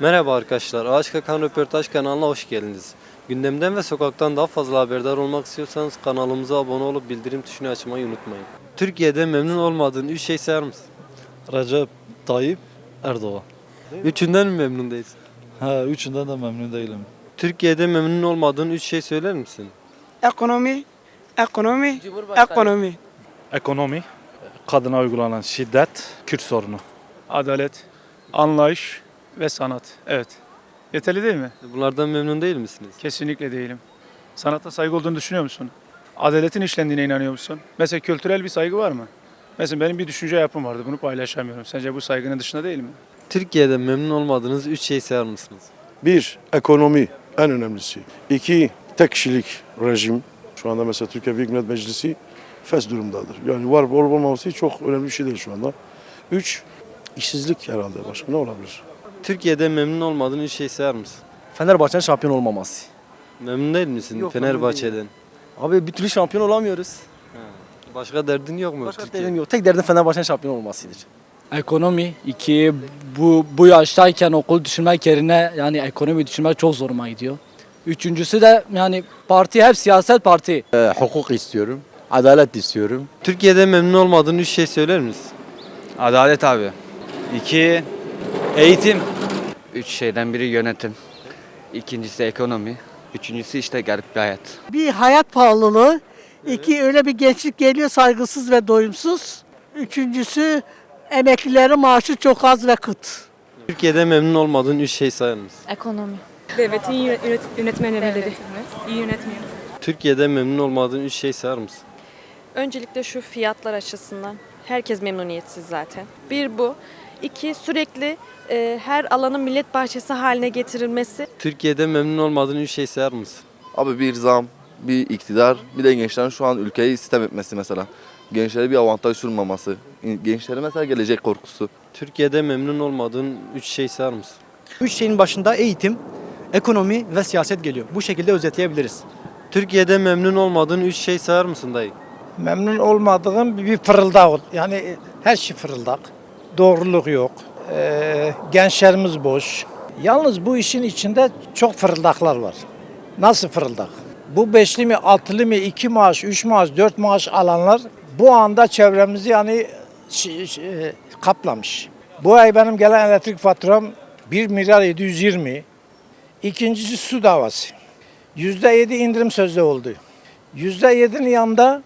Merhaba arkadaşlar, Ağaç Kakan Röportaj kanalına hoş geldiniz. Gündemden ve sokaktan daha fazla haberdar olmak istiyorsanız kanalımıza abone olup bildirim tuşunu açmayı unutmayın. Türkiye'de memnun olmadığın 3 şey sayar mısın? Recep Tayyip Erdoğan. Üçünden mi memnun değilsin? Ha üçünden de memnun değilim. Türkiye'de memnun olmadığın 3 şey söyler misin? Ekonomi, ekonomi, ekonomi. Ekonomi, kadına uygulanan şiddet, Kürt sorunu. adalet, anlayış ve sanat. Evet. Yeterli değil mi? Bunlardan memnun değil misiniz? Kesinlikle değilim. Sanatta saygı olduğunu düşünüyor musun? Adaletin işlendiğine inanıyor musun? Mesela kültürel bir saygı var mı? Mesela benim bir düşünce yapım vardı. Bunu paylaşamıyorum. Sence bu saygının dışında değil mi? Türkiye'de memnun olmadığınız 3 şey sayar mısınız? Bir, ekonomi en önemlisi. İki, tek kişilik rejim. Şu anda mesela Türkiye Büyük Millet Meclisi fes durumdadır. Yani var olup olmaması çok önemli bir şey değil şu anda. Üç, işsizlik herhalde. Başka ne olabilir? Türkiye'de memnun olmadığın 3 şey sayar mısın? Fenerbahçe'nin şampiyon olmaması. Memnun değil misin Yok, memnun Fenerbahçe'den? Abi bir türlü şampiyon olamıyoruz. Başka derdin yok mu? Başka Türkiye? derdim yok. Tek derdim Fenerbahçe'nin şampiyon olmasıdır. Ekonomi. iki bu bu yaştayken okul düşünmek yerine yani ekonomi düşünmek çok zoruma gidiyor. Üçüncüsü de yani parti hep siyaset parti. Ee, hukuk istiyorum. Adalet istiyorum. Türkiye'de memnun olmadığın 3 şey söyler misin? Adalet abi. İki, eğitim. Üç şeyden biri yönetim. İkincisi ekonomi. Üçüncüsü işte garip bir hayat. Bir hayat pahalılığı. iki öyle bir gençlik geliyor saygısız ve doyumsuz. Üçüncüsü emeklilerin maaşı çok az ve kıt. Türkiye'de memnun olmadığın 3 şey sayar mısın? Ekonomi. Devletin yönet- yönetmenleri iyi yönetmiyor. Türkiye'de memnun olmadığın 3 şey sayar mısın? Öncelikle şu fiyatlar açısından. Herkes memnuniyetsiz zaten. Bir bu. İki sürekli e, her alanın millet bahçesi haline getirilmesi. Türkiye'de memnun olmadığın 3 şey sayar mısın? Abi bir zam, bir iktidar, bir de gençlerin şu an ülkeyi sistem etmesi mesela. Gençlere bir avantaj sunmaması. Gençlere mesela gelecek korkusu. Türkiye'de memnun olmadığın 3 şey sayar mısın? Üç şeyin başında eğitim, ekonomi ve siyaset geliyor. Bu şekilde özetleyebiliriz. Türkiye'de memnun olmadığın 3 şey sayar mısın dayı? Memnun olmadığım bir fırıldak. Yani her şey fırıldak. Doğruluk yok. Ee, gençlerimiz boş. Yalnız bu işin içinde çok fırıldaklar var. Nasıl fırıldak? Bu beşli mi, altılı mı, iki maaş, üç maaş, dört maaş alanlar bu anda çevremizi yani şi- kaplamış. Bu ay benim gelen elektrik faturam 1 milyar 720. İkincisi su davası. Yüzde yedi indirim sözde oldu. Yüzde yedinin yanında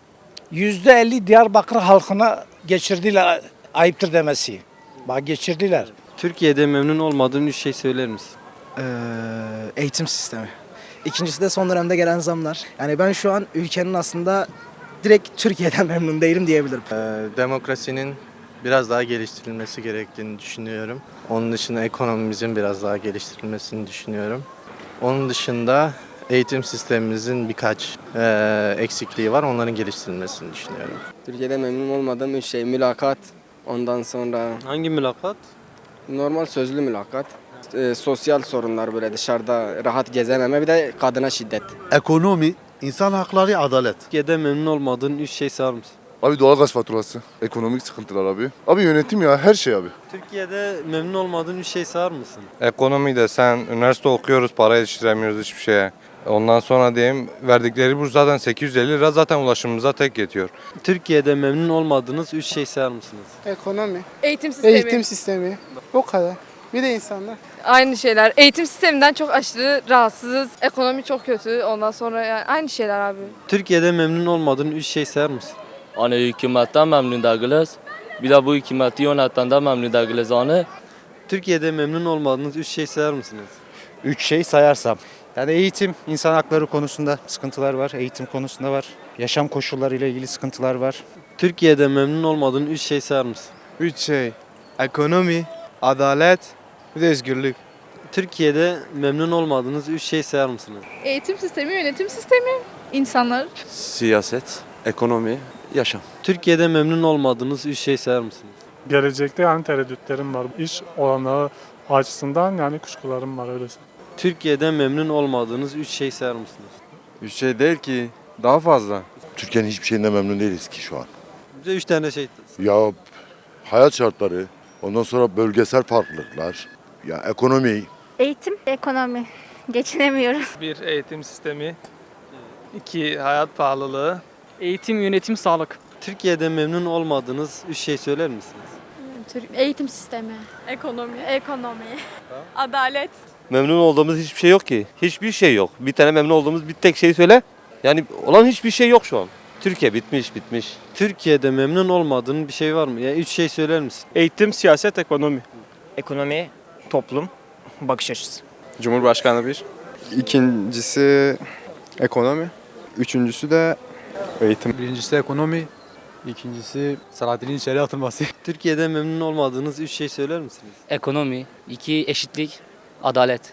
yüzde elli Diyarbakır halkına geçirdiler. Ayıptır demesi. Bak geçirdiler. Türkiye'de memnun olmadığın 3 şey söyler misin? Ee, eğitim sistemi. İkincisi de son dönemde gelen zamlar. Yani ben şu an ülkenin aslında direkt Türkiye'den memnun değilim diyebilirim. demokrasinin biraz daha geliştirilmesi gerektiğini düşünüyorum. Onun dışında ekonomimizin biraz daha geliştirilmesini düşünüyorum. Onun dışında eğitim sistemimizin birkaç eee, eksikliği var. Onların geliştirilmesini düşünüyorum. Türkiye'de memnun olmadığım üç şey mülakat. Ondan sonra Hangi mülakat? normal sözlü mülakat. Ee, sosyal sorunlar böyle dışarıda rahat gezememe bir de kadına şiddet. Ekonomi, insan hakları, adalet. Türkiye'de memnun olmadığın 3 şey sayar mısın? Abi doğalgaz faturası, ekonomik sıkıntılar abi. Abi yönetim ya her şey abi. Türkiye'de memnun olmadığın 3 şey sayar mısın? Ekonomi de sen üniversite okuyoruz, para yetiştiremiyoruz hiçbir şeye. Ondan sonra diyeyim verdikleri burs zaten 850 lira zaten ulaşımımıza tek yetiyor. Türkiye'de memnun olmadığınız 3 şey sayar mısınız? Ekonomi. Eğitim sistemi. Eğitim sistemi. O kadar. Bir de insanlar. Aynı şeyler. Eğitim sisteminden çok aşırı rahatsızız. Ekonomi çok kötü. Ondan sonra yani aynı şeyler abi. Türkiye'de memnun olmadığın 3 şey sayar mısın? Hani hükümetten memnun değiliz. Bir de bu hükümeti yöneten de memnun değiliz hani. Türkiye'de memnun olmadığınız 3 şey sayar mısınız? Üç şey sayarsam. Yani eğitim, insan hakları konusunda sıkıntılar var. Eğitim konusunda var. Yaşam koşulları ile ilgili sıkıntılar var. Türkiye'de memnun olmadığın 3 şey sayar mısın? Üç şey. Ekonomi, adalet, bir de özgürlük. Türkiye'de memnun olmadığınız 3 şey sayar mısınız? Eğitim sistemi, yönetim sistemi, insanlar. Siyaset, ekonomi, yaşam. Türkiye'de memnun olmadığınız 3 şey sayar mısınız? Gelecekte yani tereddütlerim var. İş olanağı açısından yani kuşkularım var öyle. Türkiye'de memnun olmadığınız 3 şey sayar mısınız? Üç şey değil ki, daha fazla. Türkiye'nin hiçbir şeyinden memnun değiliz ki şu an. Bize 3 tane şey Ya hayat şartları, ondan sonra bölgesel farklılıklar, ya ekonomi, Eğitim, ekonomi. Geçinemiyoruz. Bir eğitim sistemi. iki hayat pahalılığı. Eğitim, yönetim, sağlık. Türkiye'de memnun olmadığınız üç şey söyler misiniz? Eğitim sistemi, Ekonomi, ekonomi. adalet. Memnun olduğumuz hiçbir şey yok ki. Hiçbir şey yok. Bir tane memnun olduğumuz bir tek şey söyle. Yani olan hiçbir şey yok şu an. Türkiye bitmiş bitmiş. Türkiye'de memnun olmadığın bir şey var mı? Yani üç şey söyler misin? Eğitim, siyaset, ekonomi. Ekonomi, toplum, bakış açısı. Cumhurbaşkanı bir. İkincisi ekonomi. Üçüncüsü de eğitim. Birincisi ekonomi. İkincisi Selahattin'in içeri atılması. Türkiye'de memnun olmadığınız üç şey söyler misiniz? Ekonomi, iki eşitlik, adalet.